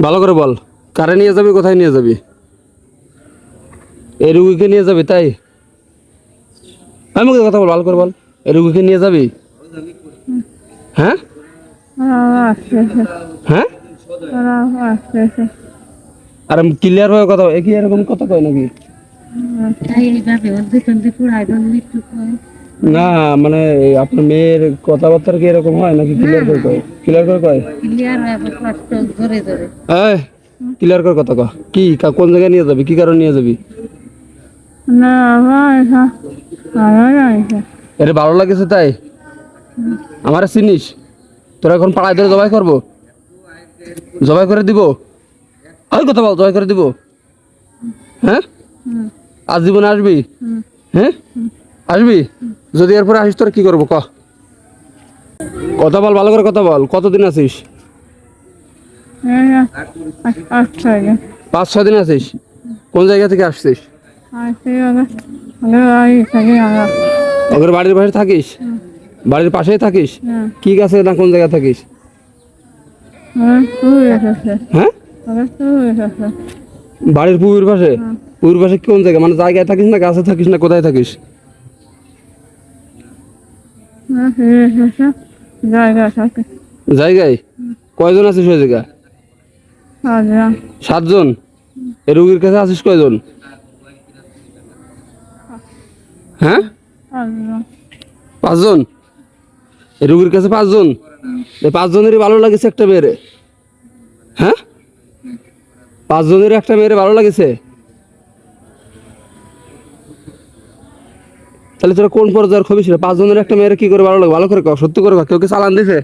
ভালো করে বল, কারে নিয়ে যাবি, কোথায় নিয়ে যাবি? এই রুগীকে নিয়ে যাবি, তাই? আমি কথা বল, ভালো করে বল, এই রুগীকে নিয়ে যাবি? হ্যাঁ? হ্যাঁ? আর ক্লিয়ার হয়ে কথা একই এরকম কথা কয় নাকি? না মানে আপনার মেয়ের কথাবার্তা কি এরকম হয় নাকি ক্লিয়ার করে কয়? ক্লিয়ার করে কয়? ক্লিয়ার হয়ে কষ্ট ধরে ধরে। এই ক্লিয়ার করে কথা কয়। কি কা- কোন জায়গায় নিয়ে যাবি? কি কারণে নিয়ে যাবি? এটা। ভালো লাগেছে তাই? আমার চিনিস? তোরা এখন পাড়ায় ধরে জবাই করব? জবাই করে দিব? ওই কথা বল জবাই করে দিব? হ্যাঁ? আজ জীবনে আসবি? হ্যাঁ? আসবি? যদি এরপরে আসিস, তোরা কি করব ক? কথা বল, ভালো করে কথা বল। কতদিন আছিস? পাঁচ, ছয় দিন আছিস? কোন জায়গা থেকে আসছিস? ওদের বাড়ির পাশে থাকিস? বাড়ির পাশেই থাকিস? কি গাছে না কোন জায়গায় থাকিস? হ্যাঁ? বাড়ির পুকুর পাশে? পুকুর পাশে কোন জায়গা? মানে জায়গায় থাকিস না, গাছে থাকিস না, কোথায় থাকিস? জায়গা থাকে কয়জন আছিস ওই জায়গা সাতজন? এ রুগীর কাছে আছিস কয়জন? হ্যাঁ? পাঁচজন? এ রুগীর কাছে পাঁচজন? এই পাঁচজনেরই ভালো লাগেছে একটা মেয়েরে। হ্যাঁ? পাঁচজনের একটা মেয়েরে ভালো লাগেছে? তাহলে তোরা কোন পর্যায়ের খবি ছিল? পাঁচজনের একটা মেয়েরে কি করে ভালো লাগে? ভালো করে সত্যি করে কেউ কি চালান দিছে?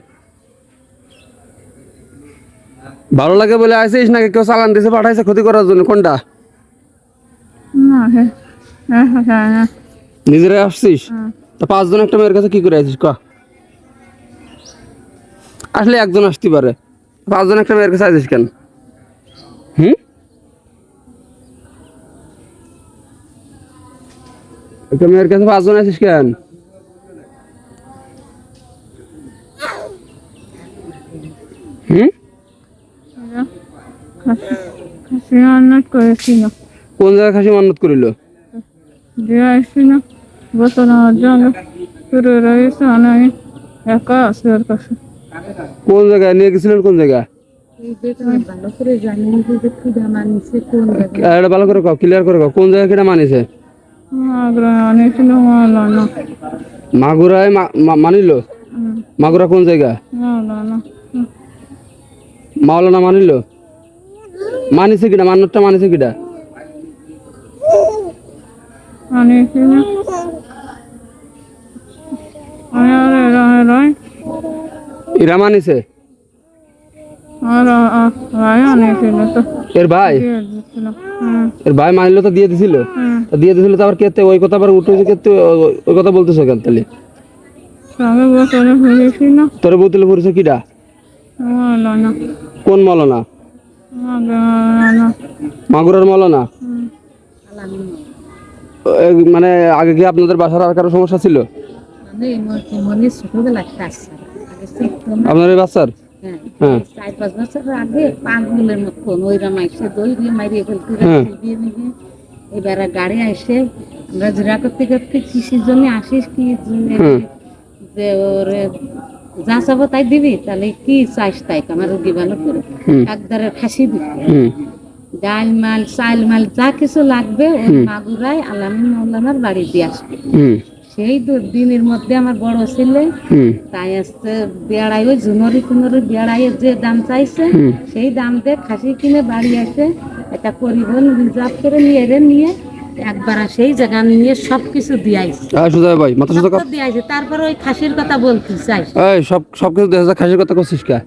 ভালো লাগে বলে আইসিস নাকি? কেউ চালান দিছে পাঠাইছে ক্ষতি করার জন্য কোনটা? হ্যাঁ হ্যাঁ হ্যাঁ নিজেরাই আসছিস? তা পাঁচজন একটা মেয়ের কাছে কি করে আসিস ক আসলে একজন আসতে পারে। পাঁচজন একটা মেয়ের কাছে আসিস কেন? হুম? মেয়ের কাছে পাঁচজন আছিস কেন? হুম? কোন জায়গায় খাসি মান্নত করিল? কাছে। কোন জায়গায়? নিয়ে গেছিলেন কোন জায়গায়? ভালো করে কও ক্লিয়ার করে কও কোন জায়গায় মানিছে? মাগুরায় মানিল মাগুরা কোন জায়গা মাওলানা মানিল মানিছে কিনা মান্নতটা মানিছে এরাই এরা মানিছে আর রায় অনেকছিল তো এর ভাই? এর ভাই মানিল তো দিয়ে দিছিল। দিয়ে দিছিল তো আবার কেতে? ওই কথা আবার উঠে কেতে? ওই কথা বলতেছো কেন তাহলে? তোর বোতলে পড়েছে কিডা? কোন মলনা মাগুরার মলনা মানে আগে কি আপনাদের বাসার আর কারও সমস্যা ছিল? মানে মনে মনে আপনার এই বাচ্চার হ্যাঁ। চার পাঁচ বছর আগে পাগলের মতন ওইরা মাইসে দই দিয়ে মারিয়ে ফেলতে। দিয়ে নিয়ে এবার গাড়ি আমরা জোড়া করতে করতে কৃষির জন্য আসিস কি যে ওরে যা চাবো তাই দিবি তাহলে কি চাইস তাই আমার রুগী ভালো করে। একদারে খাসি দিবি। ডাল মাল চাল মাল যা কিছু লাগবে ওই মাগুরায় আলামিন মৌলানার বাড়ি দিয়ে আসবে। সেই দিনের মধ্যে আমার বড় ছেলে তাই আসতে বেড়াই ওই ঝুনরি টুনরি বেড়াইয়ের যে দাম চাইছে সেই দাম দিয়ে খাসি কিনে বাড়ি আসে একটা পরিবহন রিজার্ভ করে নিয়ে এরে নিয়ে একবার সেই জায়গা নিয়ে সব কিছু দিয়াইছে ভাই মাথা সুজা দিয়াইছে তারপরে ওই খাসির কথা বলতে চাই এই সব সব কিছু খাসির কথা করছিস কে?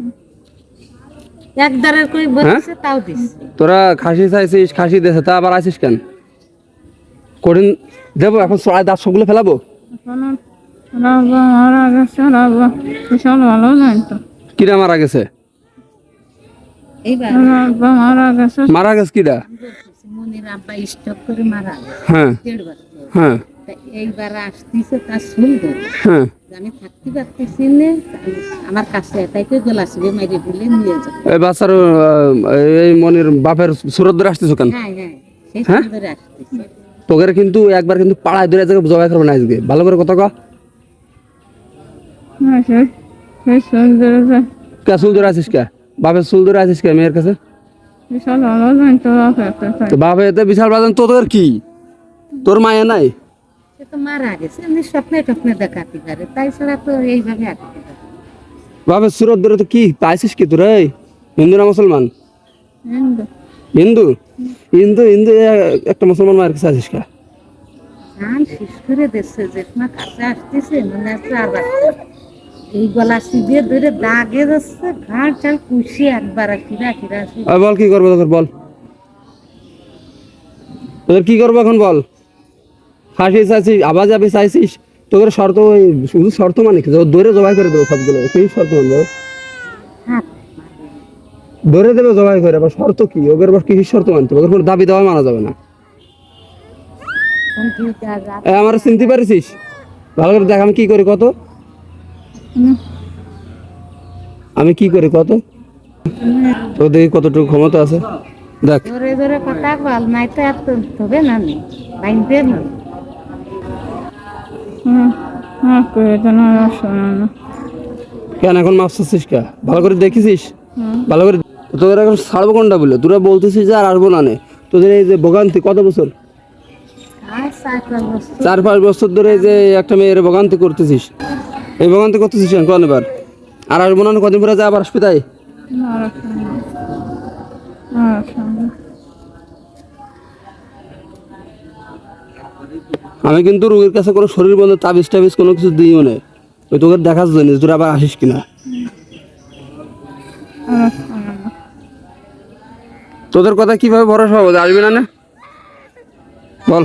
একদারের করে বলছে তাও দিস তোরা খাসি চাইছিস খাসি দেছে তা আবার আছিস কেন? কঠিন দেবো এখন দাঁত সবগুলো ফেলাবো? মারা গেছে রাব্বা বিশাল ভালো জানতো কিরা মারা গেছে? মারা গেছে মারা গেছে কিরা? মনির আব্বা স্টক করে মারা হ্যাঁ। হ্যাঁ। এইবার আসতেছে তার সুন্দর। হ্যাঁ। আমি থাকতে পারতেছি না আমার কাছে এটাই তো গেলাস রে মেরে নিয়ে যাও। এই বাচ্চার এই মনির বাপের সুরত ধরে আসতেছো কেন? হ্যাঁ হ্যাঁ সেই হ্যাঁ? আসতেছে। তোকে কিন্তু একবার কিন্তু পাড়ায় ধরে আজকে জবাই করবে না আজকে। ভালো করে কথা কয়া হ্যাঁ কে চুল ধরে আছিস কে? বাপের চুল ধরে আছিস কে মেয়ের কাছে? তো বাপে এতে বিশাল বাজান তো তোর কি? তোর মায়ে নাই? বাপের সুরত ধরে তো কি পাইছিস কি তোর এই? হিন্দু না মুসলমান? হিন্দু। হিন্দু? হিন্দু একটা মুসলমান মায়ের কাছে আছিস কে? গান শেষ করে দিচ্ছে যে কাছে আসতেছে মনে হচ্ছে আর এই গলা সিবিয়ে ধরে দাগে যাচ্ছে ঘাড় চাল কুশি একবার কিরা কিরা বল কি করব তোর বল। তোদের কি করব এখন বল? ফাঁসি চাইছিস আবার যাবি চাইছিস? তোদের শর্ত ওই শুধু শর্ত মানে কি? জবাই করে দেবো সবগুলো শর্ত হাত ধরে দেবে জবাই করে আবার শর্ত কি? ওদের আবার কি শর্ত মানতে হবে? ওদের কোনো দাবি দেওয়া মানা যাবে না। এ, আমার চিনতে পারিস ভালো করে দেখ আমি কি করি কত? আমি কি করি কত? তো দেখি কতটুকু ক্ষমতা আছে। দেখ। ধরে ধরে কথা বল নাই তো এত হবে না নি বাইনতে না। কেন এখন চাচ্ছিস কে? ভালো করে দেখেছিস? হুম। ভালো করে তোদের এখন ছাড়বো কোনটা বলে তোরা বলতেছিস যে আর আসব না নে। তোদের এই যে ভোগান্তি কত বছর? চার পাঁচ বছর। ধরে যে একটা মেয়ের ভোগান্তি করতেছিস। এই ভোগান্তি করতেছিস কেন? এবার? আর আসব না কদিন পরে যা আবার আসবি তাই? আমি কিন্তু রোগীর কাছে কোনো শরীর বন্ধ তাবিজ টাবিজ কোনো কিছু দিইও না। ওই তোকে দেখার জন্য তোরা আবার আসিস কিনা? না তোদের কথা কীভাবে ভরসা হবে? আসবি না না? বল।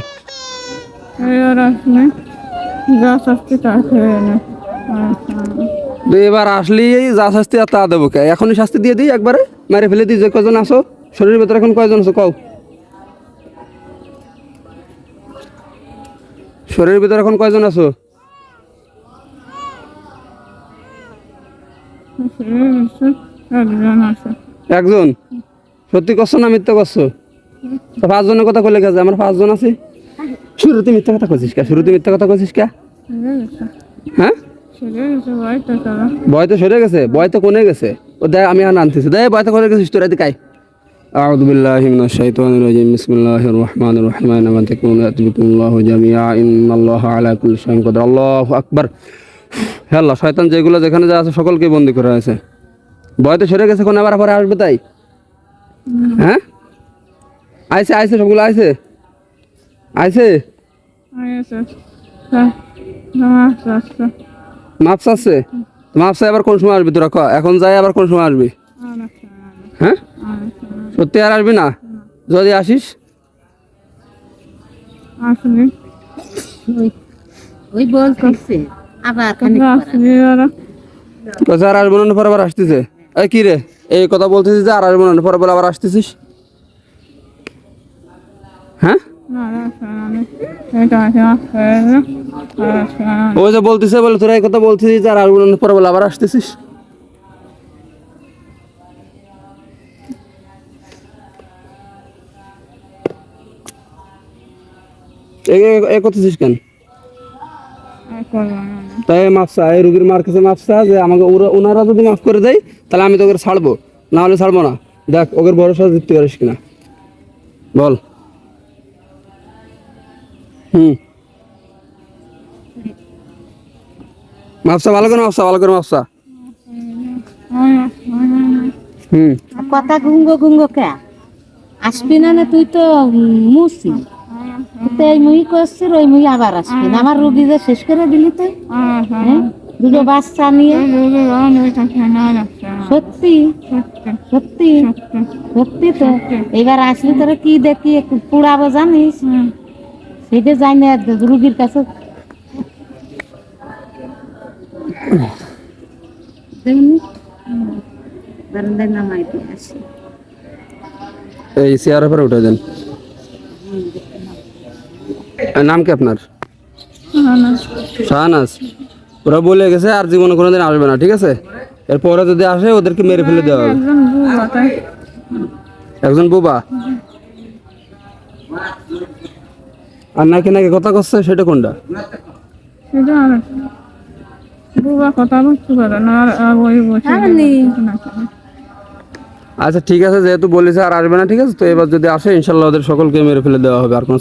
এবার আসলেই যা শাস্তি আর তা দেবো কে? এখনই শাস্তি দিয়ে দিই একবারে। মেরে ফেলে দিই যে কজন আসো। শরীরের ভেতরে এখন কয়জন আছো কও। শরীরের ভেতরে এখন কয়জন আছে একজন? সত্যি করছো না মিথ্যা করছো তো পাঁচজনের কথা কইলে গেছে আমার পাঁচজন আছে শুরুতে মিথ্যা কথা কইছিস কে শুরুতে মিথ্যা কথা কইছিস কে শরীর আছে হ্যাঁ শরীর আছে বাড়িতে তারা বয় তো সরে গেছে বয় তো কোনে গেছে ও দেখ আমি আর আনতেছি দেখ বয় তো কোনে গেছিস তোরা দিকাই أعوذ بالله من الشيطان الرجيم بسم الله الرحمن الرحيم أينما تكونوا يأتي بكم الله جميعا إن الله على كل شيء قدير الله أكبر হে আল্লাহ শয়তান যেগুলো যেখানে যা আছে সকলকে বন্দি করা হয়েছে বয় তো সরে গেছে কোন আবার পরে আসবে তাই হ্যাঁ? আইছে আইছে সবগুলো আইছে আইছে আছে হ্যাঁ। নমস্তে আচ্ছা মাপ চাচ্ছে মাপ চাই আবার কোন সময় আসবি? তোরা ক এখন যাই আবার কোন সময় আসবি? হ্যাঁ? সত্যি আর আসবি না? যদি আসিস? আসলে। ওই ওই আবার আসব না পরে আবার আসতেছে। এই কি রে? এই কথা বলতেছিস যে আর আসব না পরে বলে আবার আসতেছিস? হ্যাঁ? ওই যে বলতেছে বলে তোরা এই কথা বলতেছিস যে আর আসব না পরে বলে আবার আসতেছিস? এ করতেছিস কেন? করব তাই এই রুগীর মার কাছে মাপসা যে আমাকে ওরা ওনারা যদি মাফ করে দেয়, তাহলে আমি ছাড়বো। না হলে ছাড়বো না। দেখ ওদের ভরসা দিতে পারিস কিনা। বল। হুম। মাপসা ভালো করে মাপসা ভালো করে মাপসা হুম। কথা গুঙ্গো কে? আসবি না না, তুই তো মুসি। এই মুই করছিস ওই মুই আবার আসবি। না আমার শেষ করে দিলি তুই হ্যাঁ দুটো বাচ্চা নিয়ে। সত্যি? সত্যি। সত্যি? তো? এবার আসলি তোরা কি দেখি একটু পুড়াবো জানিস? সেটা যাই না রুগীর কাছে। এই চেয়ারের পরে উঠে দেন নাম কি আপনার? শাহানা শাহানাজ। ওরা বলে গেছে আর জীবনে কোনোদিন আসবে না ঠিক আছে? এরপরে যদি আসে ওদেরকে মেরে ফেলে দেওয়া হবে। একজন বুবা তাই? একজন বুবা? আর নাকি নাকি কথা করছে সেটা কোনটা? সেটা আর বুবা কথা বুঝতে পারে না আর আর ওই বসে না আচ্ছা ঠিক আছে যেহেতু বলেছে আর আসবে না ঠিক আছে তো এবার যদি আসে ইনশাল্লাহ ওদের সকলকে মেরে ফেলে দেওয়া হবে আর কোনো